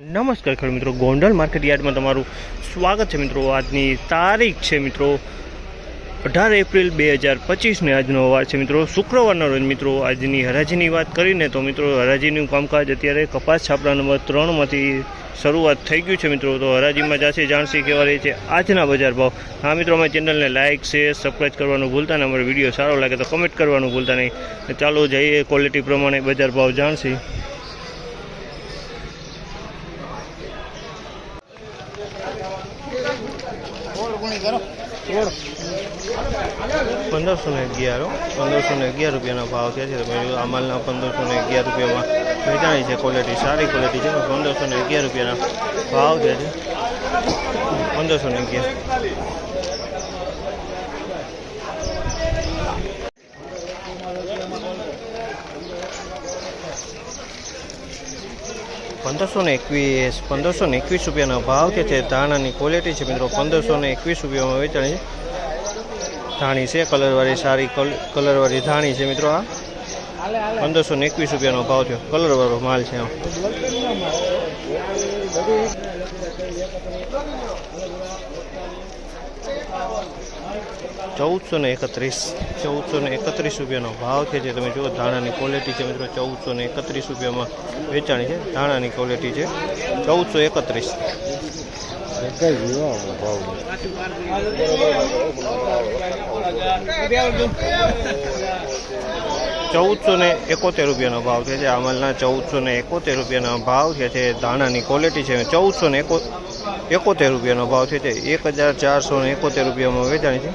નમસ્કાર ખેડૂત મિત્રો, ગોંડલ માર્કેટ યાર્ડમાં તમારું સ્વાગત છે મિત્રો. આજની તારીખ છે મિત્રો, અઢાર એપ્રિલ બે હજાર પચીસને આજનો વાર છે મિત્રો. શુક્રવારના રોજ મિત્રો, આજની હરાજીની વાત કરીને તો મિત્રો, હરાજીનું કામકાજ અત્યારે કપાસ છાપરા નંબર ત્રણમાંથી શરૂઆત થઈ ગયું છે મિત્રો. તો હરાજીમાં જાશે જાણશી કેવા રહી છે આજના બજાર ભાવ. હા મિત્રો, અમારી ચેનલને લાઇક શેર સબસ્ક્રાઈબ કરવાનું ભૂલતા નહીં. અમારો વીડિયો સારો લાગે તો કમેન્ટ કરવાનું ભૂલતા નહીં. ચાલો જઈએ ક્વોલિટી પ્રમાણે બજાર ભાવ જાણશી પંદરસો ને અગિયાર પંદરસો ને અગિયાર રૂપિયાના ભાવ છે. તમે આ પંદરસો ને અગિયાર રૂપિયામાં વેચાણી છે ક્વોલિટી સારી ક્વોલિટી છે. પંદરસો ને અગિયાર રૂપિયાના ભાવ છે. પંદરસો ને અગિયાર. પંદરસો ને એકવીસ, પંદરસો ને એકવીસ રૂપિયાના ભાવ કે છે? ધાણાની ક્વોલિટી છે મિત્રો, પંદરસો ને એકવીસ રૂપિયામાં વેચાણી. ધાણી છે, કલરવાળી સારી કલરવાળી ધાણી છે મિત્રો આ. પંદરસો ને એકવીસ રૂપિયાનો ભાવ થયો. કલરવાળો માલ છે આમ. ચૌદસો ને એકત્રીસ, ચૌદસો ને એકત્રીસ રૂપિયાનો ભાવ છે જે તમે જુઓ, ધાણાની ક્વોલિટી છે મિત્રો, ચૌદસો ને એકત્રીસ રૂપિયામાં વેચાણી છે. ધાણાની ક્વોલિટી છે ચૌદસો એકત્રીસ. ચૌદસો ને એકોતેર રૂપિયાનો ભાવ છે. જે અમલના ચૌદસો ને એકોતેર રૂપિયાનો ભાવ છે જે ધાણાની ક્વોલિટી છે. ચૌદસો ને એકો એકોતેર રૂપિયાનો ભાવ છે તે. એક હજાર ચારસો ને એકોતેર રૂપિયામાં વેચાણી છે.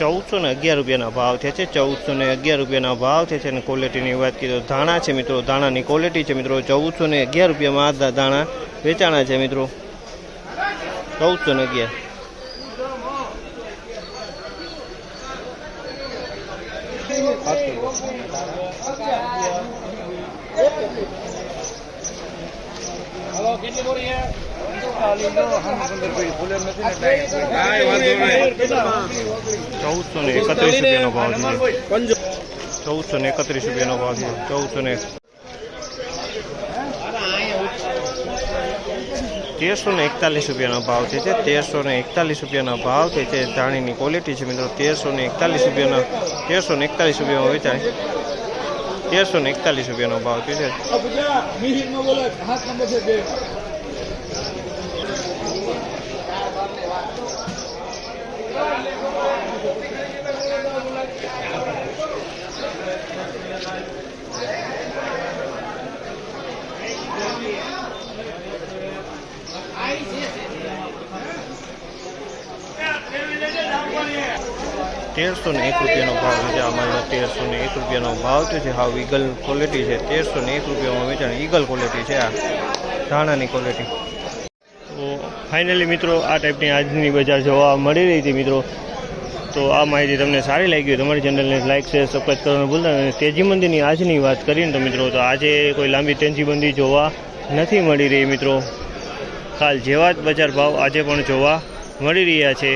ચૌદસો ને અગિયાર રૂપિયાના ભાવ થયા છે. ચૌદસો ને અગિયાર રૂપિયાના ભાવ થયા છે અને ક્વોલિટીની વાત કરીએ તો ધાણા છે મિત્રો. ધાણાની ક્વોલિટી છે મિત્રો. ચૌદસો ને અગિયાર રૂપિયામાં આ ધાણા વેચાણા છે મિત્રો. ચૌદસો ને અગિયાર. ચૌદસો ને એકત્રીસ રૂપિયાનો ભાવ છે ચૌદસો ને એકત્રીસ રૂપિયાનો ભાવ છે ચૌદસો ને તેરસો ને એકતાલીસ રૂપિયાનો ભાવ છે તે તેરસો ને એકતાલીસ રૂપિયાનો ભાવ છે તે ધાણીની ક્વોલિટી છે મિત્રો તેરસો ને એકતાલીસ રૂપિયાનો તેરસો ને એકતાલીસ રૂપિયામાં વેચાય તેરસો ને એકતાલીસ રૂપિયાનો ભાવ છે તેરસો ને એક રૂપિયાનો ભાવ છે. અમારે તેરસો ને એક રૂપિયાનો ભાવ થયો છે હાવ ઈગલ ક્વોલિટી છે. તેરસો ને એક રૂપિયામાં વેચાણ ઈગલ ક્વોલિટી છે. આ ધાણાની ક્વોલિટી તો ફાઇનલી મિત્રો, આ ટાઈપની આજની બજાર જોવા મળી રહી હતી મિત્રો. તો આ માહિતી તમને સારી લાગી હોય તમારી ચેનલને લાઇક શેર સબસ્ક્રાઈબ કરવાનું ભૂલતા અને તેજી મંદિરની આજની વાત કરીને તો મિત્રો, તો આજે કોઈ લાંબી તેજી મંદી જોવા નથી મળી રહી મિત્રો. કાલ જેવા જ બજાર ભાવ આજે પણ જોવા મળી રહ્યા છે.